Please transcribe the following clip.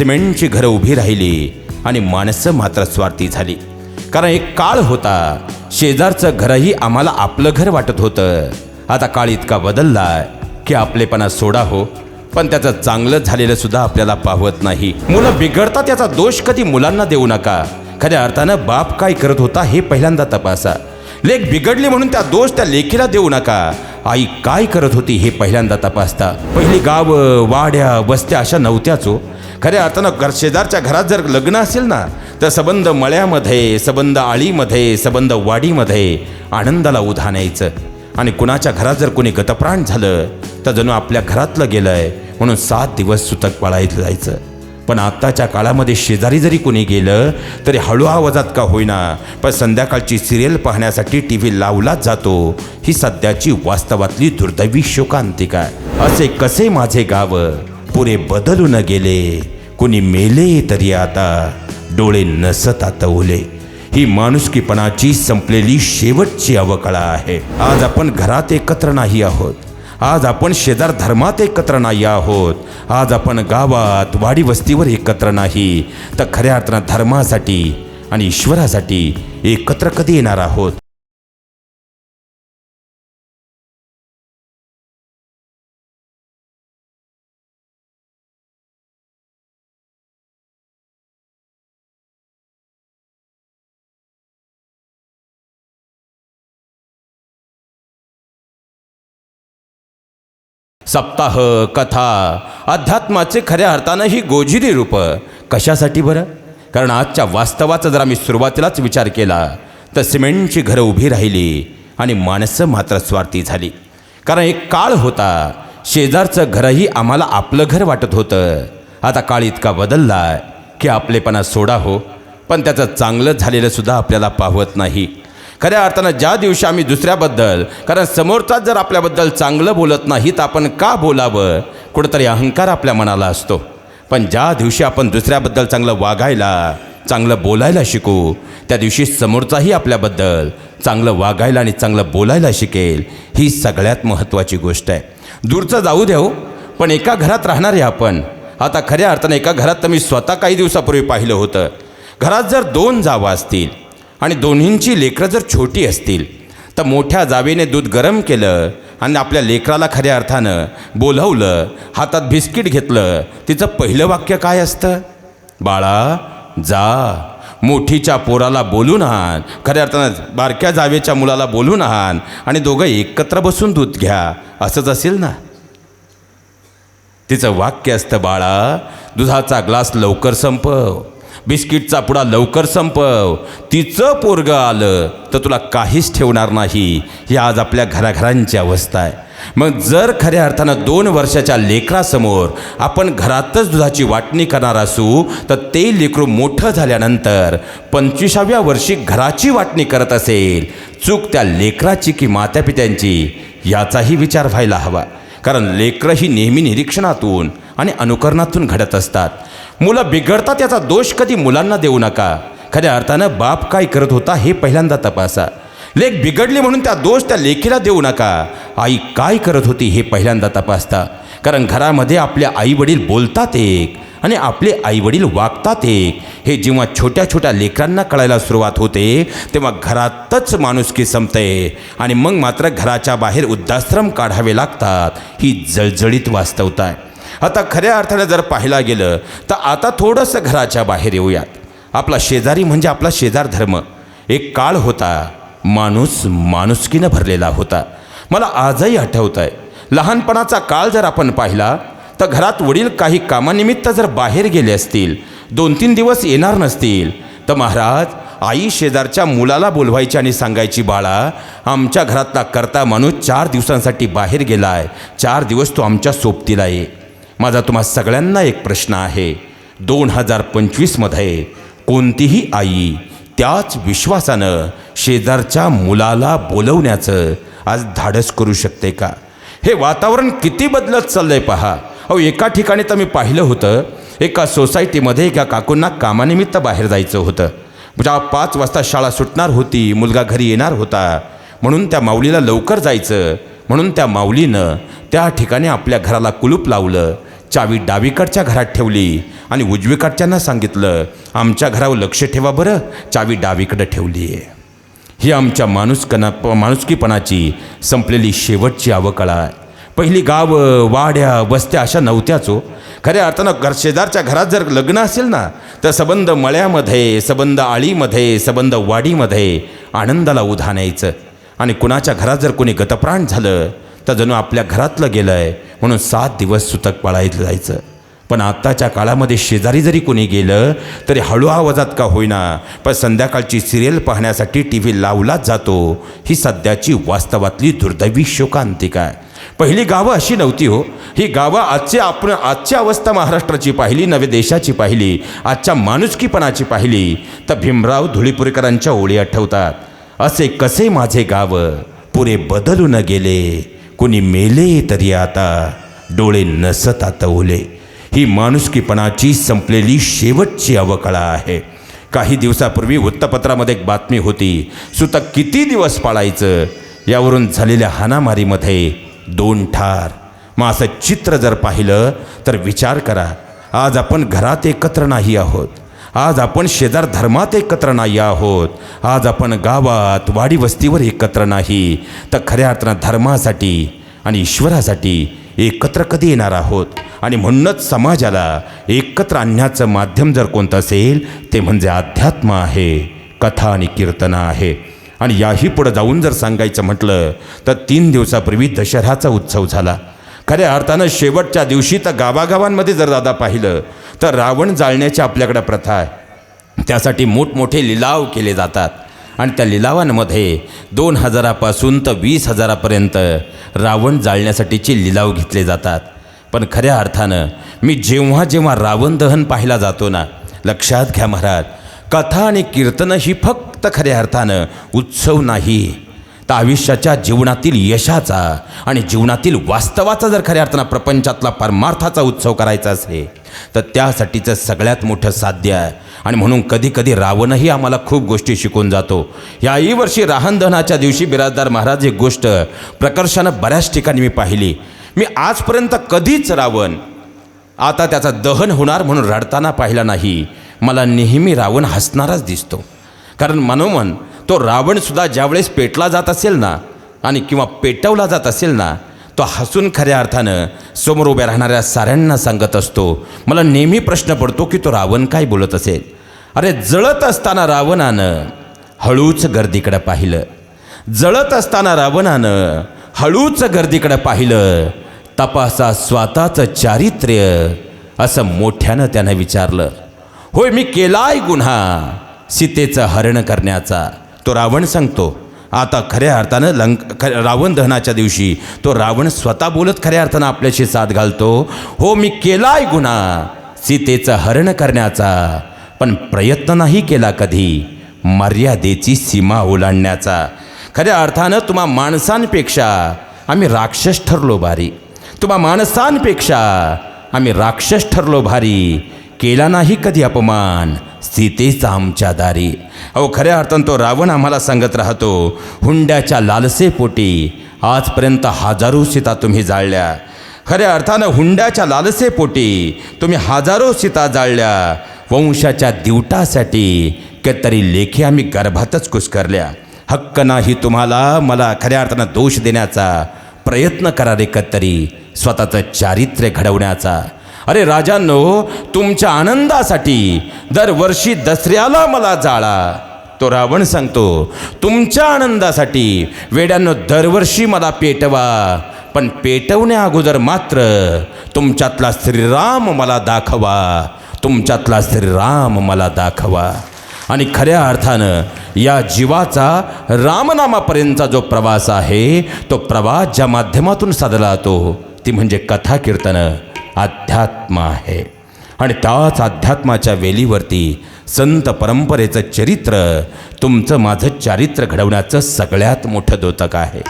सिमेंटची घरं उभी राहिली आणि माणसं मात्र स्वार्थी झाली. कारण एक काळ होता शेजारचं घरही आम्हाला आपलं घर वाटत होतं. आता काळ इतका बदलला की आपलेपणा सोडा हो पण त्याचं चांगलं झालेलं सुद्धा आपल्याला पाहवत नाही. मुलं बिघडतात त्याचा दोष कधी मुलांना देऊ नका. खऱ्या अर्थानं बाप काय करत होता हे पहिल्यांदा तपासा. लेख बिघडली म्हणून त्या दोष त्या लेखीला देऊ नका. आई काय करत होती हे पहिल्यांदा तपासता. पहिली गावं वाड्या वस्त्या अशा नव्हत्याचो हो. खऱ्या अर्थानं घर शेजारच्या घरात जर लग्न असेल ना तर सबंध मळ्यामध्ये सबंध आळीमध्ये सबंध वाडीमध्ये आनंदाला उधाण यायचं. आणि कुणाच्या घरात जर कोणी गतप्राण झालं तर जणू आपल्या घरातलं गेलं आहे म्हणून सात दिवस सुतक पाळायचं जायचं. पण आत्ताच्या काळामध्ये शेजारी जरी कोणी गेलं तरी हळू आवाजात का होईना पण संध्याकाळची सिरियल पाहण्यासाठी टी व्ही लावलाच जातो. ही सध्याची वास्तवातली दुर्दैवी शोकांतिका. असे कसे माझे गावं? पुरे बदलून गेले. कुणी मेले तरी आता डोळे नसत आता ओले. ही माणुसकीपणाची संपलेली शेवटची अवकळा आहे. आज आपण घरात एकत्र नाही आहोत. आज आपण शेजार धर्मात एकत्र नाही आहोत. आज आपण गावात वाडी वस्तीवर एकत्र नाही. तर खऱ्या अर्थानं धर्मासाठी आणि ईश्वरासाठी एकत्र कधी येणार आहोत? सप्ताह कथा अध्यात्माचे खऱ्या अर्थानं ही गोजिरी रूप. कशासाठी बरं? कारण आजच्या वास्तवाचा जर आम्ही सुरुवातीलाच विचार केला तर सिमेंटची घरं उभी राहिली आणि माणसं मात्र स्वार्थी झाली. कारण एक काळ होता शेजारचं घरही आम्हाला आपलं घर वाटत होतं. आता काळ इतका बदलला की आपलेपणा सोडा हो पण त्याचं चांगलं झालेलं सुद्धा आपल्याला पाहवत नाही. खऱ्या अर्थानं ज्या दिवशी आम्ही दुसऱ्याबद्दल कारण समोरचाच जर आपल्याबद्दल चांगलं बोलत नाही तर आपण का बोलावं? कुठंतरी अहंकार आपल्या मनाला असतो. पण ज्या दिवशी आपण दुसऱ्याबद्दल चांगलं वागायला चांगलं बोलायला शिकू त्या दिवशी समोरचाही आपल्याबद्दल चांगलं वागायला आणि चांगलं बोलायला शिकेल ही सगळ्यात महत्त्वाची गोष्ट आहे. दूरचं जाऊ देऊ पण एका घरात राहणारे आपण आता खऱ्या अर्थानं एका घरात तर मी स्वतः काही दिवसापूर्वी पाहिलं होतं. घरात जर दोन जावा असतील आणि दोन्हींची लेकरं जर छोटी असतील तर मोठ्या जावेने दूध गरम केलं आणि आपल्या लेकराला खऱ्या अर्थानं बोलवलं हातात बिस्किट घेतलं तिचं पहिलं वाक्य काय असतं? बाळा जा. मोठीच्या पोराला बोलून आण. खऱ्या अर्थानं बारक्या जावेच्या मुलाला बोलून आण आणि दोघं एकत्र बसून दूध घ्या. असंच असेल ना? तिचं वाक्य असतं बाळा दुधाचा ग्लास लवकर संपव. बिस्किटचा पुडा लवकर संपव. तिचं पोरगं आलं तर तुला काहीच ठेवणार नाही. ही आज आपल्या घराघरांची अवस्था आहे. मग जर खऱ्या अर्थानं दोन वर्षाच्या लेकरासमोर आपण घरातच दुधाची वाटणी करणार असू तर ते लेकरू मोठं झाल्यानंतर पंचवीसाव्या वर्षी घराची वाटणी करत असेल. चूक त्या लेकराची की मात्यापित्यांची याचाही विचार व्हायला हवा. कारण लेकरं ही नेहमी निरीक्षणातून आणि अनुकरणातून घडत असतात. मुलं बिघडतात याचा दोष कधी मुलांना देऊ नका. खऱ्या अर्थानं बाप काय करत होता हे पहिल्यांदा तपासा. लेख बिघडली म्हणून त्या दोष त्या लेखीला देऊ नका. आई काय करत होती हे पहिल्यांदा तपासता. कारण घरामध्ये आपले आई वडील बोलतात एक आणि आपले आईवडील वागतात एक. हे जेव्हा छोट्या छोट्या लेकरांना कळायला सुरुवात होते तेव्हा घरातच माणुसकी संपते आणि मग मात्र घराच्या बाहेर वृद्धाश्रम काढावे लागतात. ही जळजळीत वास्तवता. आहे आता खऱ्या अर्थाने जर पाहायला गेलं तर आता थोडंसं घराच्या बाहेर येऊयात. आपला शेजारी म्हणजे आपला शेजार धर्म. एक काळ होता माणूस माणुसकीनं भरलेला होता. मला आजही आठवत आहे लहानपणाचा काळ जर आपण पाहिला तर घरात वडील काही कामानिमित्त जर बाहेर गेले असतील दोन तीन दिवस येणार नसतील तर महाराज आई शेजारच्या मुलाला बोलवायची आणि सांगायची बाळा आमच्या घरातला करता माणूस चार दिवसांसाठी बाहेर गेला आहे चार दिवस तो आमच्या सोबतीला ये. माझा तुम्हा सगळ्यांना एक प्रश्न आहे. दोन हजार पंचवीसमध्ये कोणतीही आई त्याच विश्वासानं शेजारच्या मुलाला बोलवण्याचं आज धाडस करू शकते का? हे वातावरण किती बदलत चाललंय पहा. अहो एका ठिकाणी तर मी पाहिलं होतं एका सोसायटीमध्ये एका काकूंना कामानिमित्त बाहेर जायचं होतं. म्हणजे पाच वाजता शाळा सुटणार होती मुलगा घरी येणार होता म्हणून त्या माऊलीला लवकर जायचं म्हणून त्या माऊलीनं त्या ठिकाणी आपल्या घराला कुलूप लावलं चावी डावीकडच्या घरात ठेवली आणि उजवीकडच्यांना सांगितलं आमच्या घरावर लक्ष ठेवा बरं चावी डावीकडं ठेवली आहे. ही आमच्या माणुसकना माणुसकीपणाची संपलेली शेवटची अवकळा आहे. पहिली गावं वाड्या वस्त्या अशा नव्हत्याच हो. खऱ्या अर्थानं घर शेजारच्या घरात जर लग्न असेल ना तर सबंध मळ्यामध्ये सबंध आळीमध्ये सबंध वाडीमध्ये आनंदाला उधाण यायचं. आणि कुणाच्या घरात जर कोणी गतप्राण झालं तर जणू आपल्या घरातलं गेलं आहे म्हणून सात दिवस सुतक पाळायचं जायचं. पण आत्ताच्या काळामध्ये शेजारी जरी कोणी गेलं तरी हळू आवाजात का होईना. पण संध्याकाळची सिरियल पाहण्यासाठी टी व्ही लावलाच जातो. ही सध्याची वास्तवातली दुर्दैवी शोकांतिका आहे. पहिली गावं अशी नव्हती हो. ही गावं आजची आपण आजची अवस्था महाराष्ट्राची पाहिली नवे देशाची पाहिली आजच्या माणुसकीपणाची पाहिली. तर भीमराव धुळीपुरेकरांच्या ओळी आठवतात. असे कसे माझे गावं पुरे बदलून गेले? कुणी मेले तरी आता डोळे नसत आतवले ओले. ही माणुसकीपणाची संपलेली शेवटची अवकळा आहे. काही दिवसापूर्वी वृत्तपत्रामध्ये एक बातमी होती सुतक किती दिवस पाळायचं? यावरून झालेल्या हाणामारीमध्ये दोन ठार. मग असं चित्र जर पाहिलं तर विचार करा आज आपण घरात एकत्र नाही आहोत. आज आपण शेजार धर्मात एकत्र नाही आहोत. आज आपण गावात वाडी वस्तीवर एकत्र नाही. तर खऱ्या अर्थानं धर्मासाठी आणि ईश्वरासाठी एकत्र कधी येणार आहोत? आणि म्हणूनच समाजाला एकत्र आणण्याचं माध्यम जर कोणतं असेल ते म्हणजे अध्यात्म आहे कथा आणि कीर्तन आहे. आणि याही पुढं जाऊन जर सांगायचं म्हटलं तर तीन दिवसापूर्वी दशहराचा उत्सव झाला. खऱ्या अर्थानं शेवटच्या दिवशी तर गावागावांमध्ये जर दादा पाहिलं तर रावण जाळण्याची आपल्याकडं प्रथा आहे. त्यासाठी मोठमोठे लिलाव केले जातात. आणि त्या लिलावांमध्ये दोन हजारापासून तर वीस हजारापर्यंत रावण जाळण्यासाठीचे लिलाव घेतले जातात. पण खऱ्या अर्थानं मी जेव्हा जेव्हा रावण दहन पाहायला जातो ना लक्षात घ्या महाराज कथा आणि कीर्तनं ही फक्त खऱ्या अर्थानं उत्सव नाही. तर आयुष्याच्या जीवनातील यशाचा आणि जीवनातील वास्तवाचा जर खऱ्या अर्थानं प्रपंचातला परमार्थाचा उत्सव करायचा असेल तर त्यासाठीचं सगळ्यात मोठं साध्य आहे. आणि म्हणून कधीकधी रावणही आम्हाला खूप गोष्टी शिकून जातो. याही वर्षी राहणदहनाच्या दिवशी बिराजदार महाराज एक गोष्ट प्रकर्षानं बऱ्याच ठिकाणी मी पाहिली. मी आजपर्यंत कधीच रावण आता त्याचं दहन होणार म्हणून रडताना पाहिला नाही. मला नेहमी रावण हसणाराच दिसतो. कारण मनोमन तो रावणसुद्धा ज्यावेळेस पेटला जात असेल ना आणि किंवा पेटवला जात असेल ना तो हसून खऱ्या अर्थानं समोर उभ्या राहणाऱ्या साऱ्यांना सांगत असतो. मला नेहमी प्रश्न पडतो की तो रावण काय बोलत असेल? अरे जळत असताना रावणानं हळूच गर्दीकडं पाहिलं. जळत असताना रावणानं हळूच गर्दीकडं पाहिलं. तपासा स्वतःचं चारित्र्य असं मोठ्यानं त्यानं विचारलं. होय मी केलाय गुन्हा सीतेचं हरण करण्याचा. तो रावण सांगतो आता खऱ्या अर्थानं लंक ख रावण दहनाच्या दिवशी तो रावण स्वतः बोलत खऱ्या अर्थानं आपल्याशी साथ घालतो. हो मी केलाय गुन्हा. सीतेचं हरण करण्याचा. पण प्रयत्न नाही केला कधी. मर्यादेची सीमा ओलांडण्याचा. खऱ्या अर्थानं तुम्हा माणसांपेक्षा आम्ही राक्षस ठरलो भारी. तुम्हा माणसांपेक्षा आम्ही राक्षस ठरलो भारी. केला नाही कधी अपमान. सीतेचा आमच्या दारी. अहो खऱ्या अर्थानं तो रावण आम्हाला सांगत राहतो हुंड्याच्या लालसेपोटी आजपर्यंत हजारो सीता तुम्ही जाळल्या. खऱ्या अर्थानं हुंड्याच्या लालसेपोटी तुम्ही हजारो सीता जाळल्या. वंशाच्या दिवटासाठी काहीतरी लेखी आम्ही गर्भातच कुस्करल्या. हक्क नाही तुम्हाला मला खऱ्या अर्थानं दोष देण्याचा प्रयत्न करा रे कत्तरी स्वतःचं चारित्र्य घडवण्याचा. अरे राजांनो तुमच्या आनंदासाठी दरवर्षी दसऱ्याला मला जाळा. तो रावण सांगतो तुमच्या आनंदासाठी वेड्यांनो दरवर्षी मला पेटवा. पण पेटवण्या अगोदर मात्र तुमच्यातला श्रीराम मला दाखवा. तुमच्यातला श्रीराम मला दाखवा. आणि खऱ्या अर्थानं या जीवाचा रामनामापर्यंतचा जो प्रवास आहे तो प्रवास ज्या माध्यमातून साधला जातो ती म्हणजे कथा कीर्तनं. अध्यात्म आहे. आणि त्याच अध्यात्माच्या वेलीवरती संत परंपरेचं चरित्र तुमचं माझं चारित्र्य घडवण्याचं सगळ्यात मोठं दोतक आहे.